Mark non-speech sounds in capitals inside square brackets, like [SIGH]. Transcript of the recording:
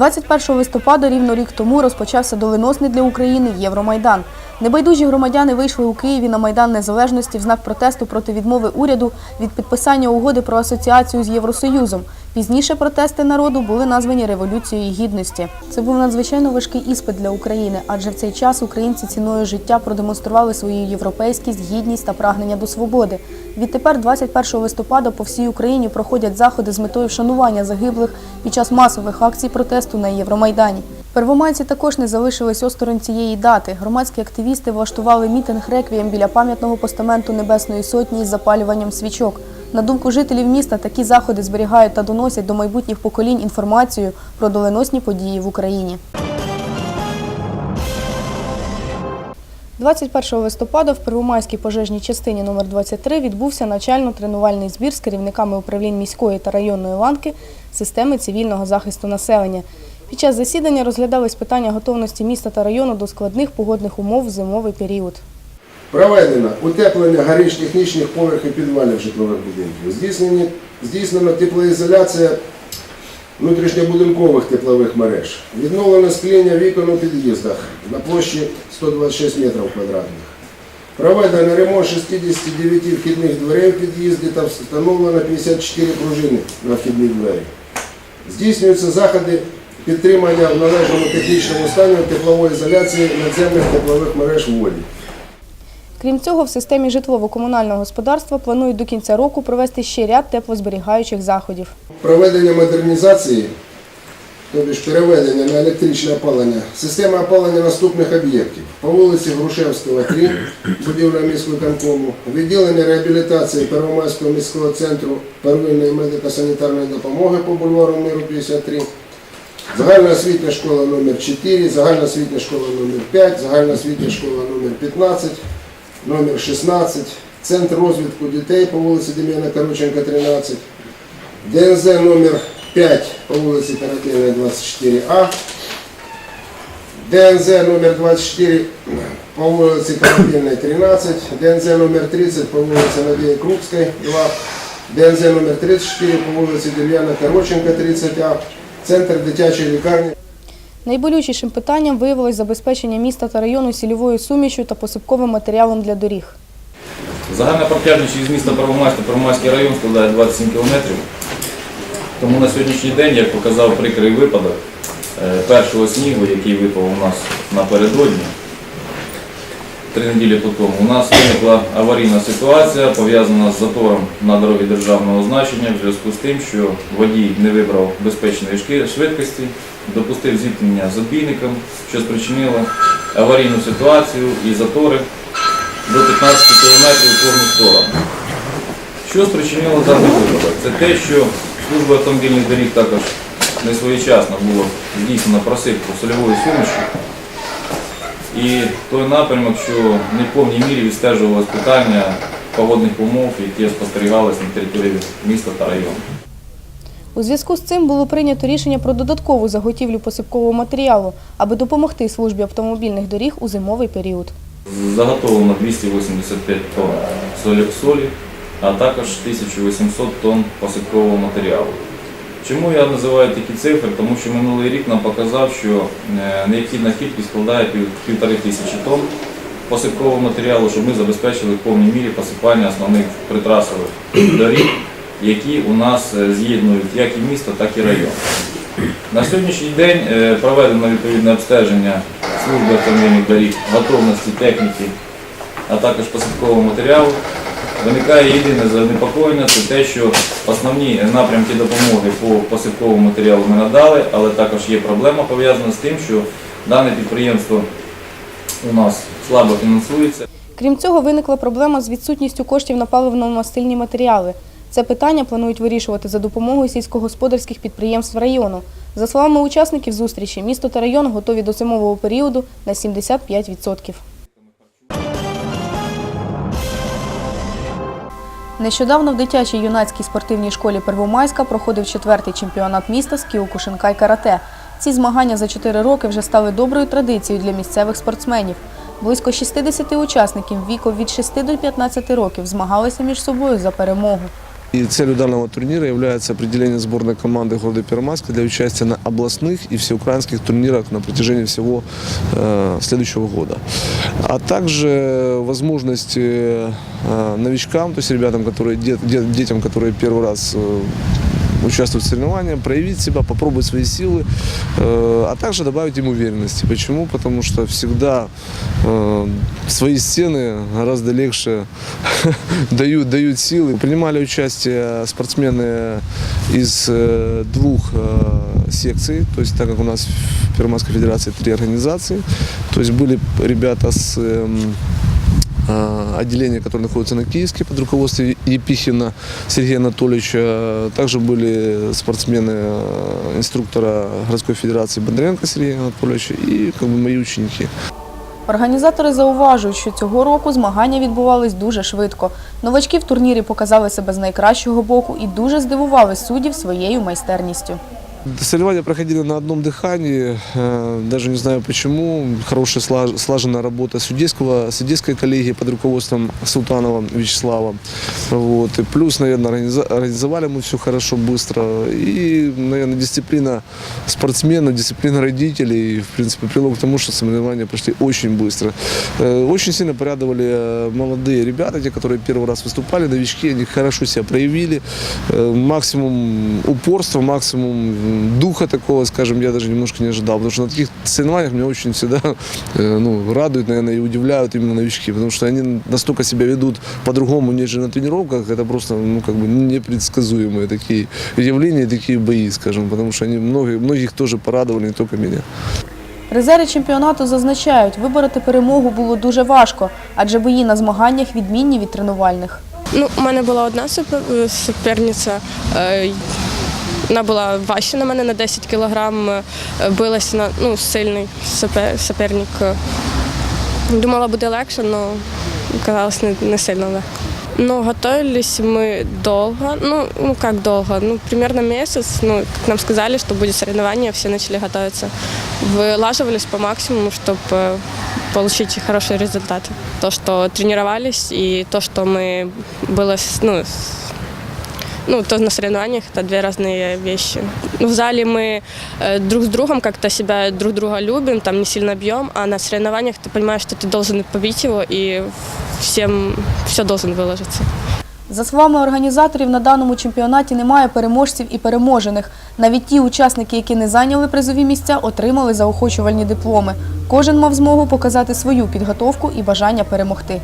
21 листопада, рівно рік тому, розпочався доленосний для України Євромайдан. Небайдужі громадяни вийшли у Києві на Майдан Незалежності в знак протесту проти відмови уряду від підписання угоди про асоціацію з Євросоюзом. Пізніше протести народу були названі Революцією Гідності. Це був надзвичайно важкий іспит для України, адже в цей час українці ціною життя продемонстрували свою європейськість, гідність та прагнення до свободи. Відтепер, 21 листопада, по всій Україні проходять заходи з метою вшанування загиблих під час масових акцій протесту на Євромайдані. Первомайці також не залишились осторонь цієї дати. Громадські активісти влаштували мітинг реквієм біля пам'ятного постаменту Небесної Сотні із запалюванням свічок. На думку жителів міста, такі заходи зберігають та доносять до майбутніх поколінь інформацію про доленосні події в Україні. 21 листопада в Первомайській пожежній частині номер 23 відбувся навчально-тренувальний збір з керівниками управлінь міської та районної ланки системи цивільного захисту населення. Під час засідання розглядались питання готовності міста та району до складних погодних умов в зимовий період. Проведено утеплення горіш-технічних поверхів підвалів житлових будинків. Здійснені, здійснена теплоізоляція внутрішньобудинкових теплових мереж. Відновлено скління вікон у під'їздах на площі 126 метрів квадратних. Проведено ремонт 69 вхідних дверей в під'їзді та встановлено 54 пружини на вхідні двері. Здійснюються заходи підтримання в належному технічному стані теплової ізоляції надземних теплових мереж в воді. Крім цього, в системі житлово-комунального господарства планують до кінця року провести ще ряд теплозберігаючих заходів. Проведення модернізації, тобто переведення на електричне опалення, система опалення наступних об'єктів. По вулиці Грушевського, 3, будівля міськвиконкому, відділення реабілітації Первомайського міського центру первинної медико-санітарної допомоги по бульвару Миру 53, загальна освітня школа номер 4, загальна освітня школа номер 5, загальна освітня школа номер 15, номер 16, центр розвитку дітей по вулиці Дем'яна Короченка, 13, ДНЗ номер 5 по вулиці Каратинної 24А, ДНЗ номер 24 по вулиці Каратинної 13, ДНЗ номер 30 по вулиці Надії Крупської 2, ДНЗ номер 34 по вулиці Дем'яна Короченка 30А, Центр дитячої лікарні. Найболючішим питанням виявилось забезпечення міста та району сільовою сумішю та посипковим матеріалом для доріг. Загальна протяжність із міста Первомайськ та Первомайський район складає 27 кілометрів. Тому на сьогоднішній день, як показав прикрий випадок е, першого снігу, який випав у нас напередодні, три неділі по тому, у нас виникла аварійна ситуація, пов'язана з затором на дорогі державного значення в зв'язку з тим, що водій не вибрав безпечної швидкості, допустив зіткнення з odбійником, що спричинило аварійну ситуацію і затори до 15 кілометрів в кожну сторону. Що спричинило даний випадок? Це те, що служба автомобільних доріг також не своєчасно було здійснено просипку сольової суміші. І той напрямок, що не в повній мірі відстежувалось питання погодних умов, які спостерігалися на території міста та району. У зв'язку з цим було прийнято рішення про додаткову заготівлю посипкового матеріалу, аби допомогти службі автомобільних доріг у зимовий період. Заготовлено 285 тонн солі, а також 1800 тонн посипкового матеріалу. Чому я називаю такі цифри? Тому що минулий рік нам показав, що е, необхідна кількість складає півтори тисячі тонн посипкового матеріалу, щоб ми забезпечили в повній мірі посипання основних притрасових доріг, які у нас е, з'єднують як і місто, так і район. На сьогоднішній день е, проведено відповідне обстеження служби автомобільних доріг, готовності техніки, а також посадкового матеріалу. Виникає єдине занепокоєння, це те, що основні напрямки допомоги по посипковому матеріалу ми надали, але також є проблема пов'язана з тим, що дане підприємство у нас слабо фінансується. Крім цього, виникла проблема з відсутністю коштів на паливно-мастильні матеріали. Це питання планують вирішувати за допомогою сільськогосподарських підприємств району. За словами учасників зустрічі, місто та район готові до зимового періоду на 75%. Нещодавно в дитячій юнацькій спортивній школі Первомайська проходив четвертий чемпіонат міста з кіокушинкай карате. Ці змагання за 4 роки вже стали доброю традицією для місцевих спортсменів. Близько 60 учасників віком від 6 до 15 років змагалися між собою за перемогу. И целью данного турнира является определение сборной команды города Первомайска для участия на областных и всеукраинских турнирах на протяжении всего э, следующего года. А также возможность э, новичкам, то есть ребятам, которые, де- де- детям, которые первый раз э, участвовать в соревнованиях, проявить себя, попробовать свои силы, э, а также добавить им уверенности. Почему? Потому что всегда э, свои стены гораздо легче [LAUGHS] дают, дают силы. Принимали участие спортсмены из э, двух секций, то есть так как у нас в Первомайской Федерации три организации, то есть были ребята с эм, э, отделение, которое находится на Киевске под руководством Епихина Сергея Анатольевича. Также были спортсмены э, инструктора городской федерации Бондаренко Сергея Анатольевича и как бы мои ученики. Організатори зауважують, що цього року змагання відбувались дуже швидко. Новачки в турнірі показали себе з найкращого боку і дуже здивували суддів своєю майстерністю. Соревнования проходили на одном дыхании, э, даже не знаю почему. Хорошая слаж- слаженная работа судейского, судейской коллегии под руководством Султанова Вячеслава. Вот. И плюс, наверное, организовали мы все хорошо, быстро. И, наверное, дисциплина спортсменов, дисциплина родителей, в принципе, привело к тому, что соревнования прошли очень быстро. Э, Очень сильно порадовали э, молодые ребята, те, которые первый раз выступали, новички, они хорошо себя проявили. Максимум упорства, максимум духа такого, скажем, я даже немножко не ожидал. Потому что на таких соревнованиях меня очень всегда э, ну, радуют, наверное, и удивляют именно новички. Потому что они настолько себя ведут по-другому, нежели на тренировках. Это просто ну, как бы непредсказуемые такие явления, такие бои, скажем. Потому что они многих, многих тоже порадовали, не только меня. Призери чемпіонату зазначають, вибороти перемогу було дуже важко, адже бої на змаганнях відмінні від тренувальних. Ну, у мене була одна супер- суперниця. е, Вона була важча на мене на 10 кілограм, е, билася на ну, сильний супер- суперник. Думала, буде легше, але казалось не, не сильно легко. Ну, готовились мы долго, ну, ну как долго, ну, примерно месяц, ну, как нам сказали, что будет соревнование, все начали готовиться. Вылаживались по максимуму, чтобы получить хорошие результаты. То, что тренировались, и то, что мы было, с- ну, с- ну, то на соревнованиях это две разные вещи. Ну, в зале мы э, друг с другом как-то себя друг друга любим, там не сильно бьем, а на соревнованиях ты понимаешь, что ты должен побить его и всем все должен выложиться. За словами організаторів, на даному чемпіонаті немає переможців і переможених. Навіть ті учасники, які не зайняли призові місця, отримали заохочувальні дипломи. Кожен мав змогу показати свою підготовку і бажання перемогти.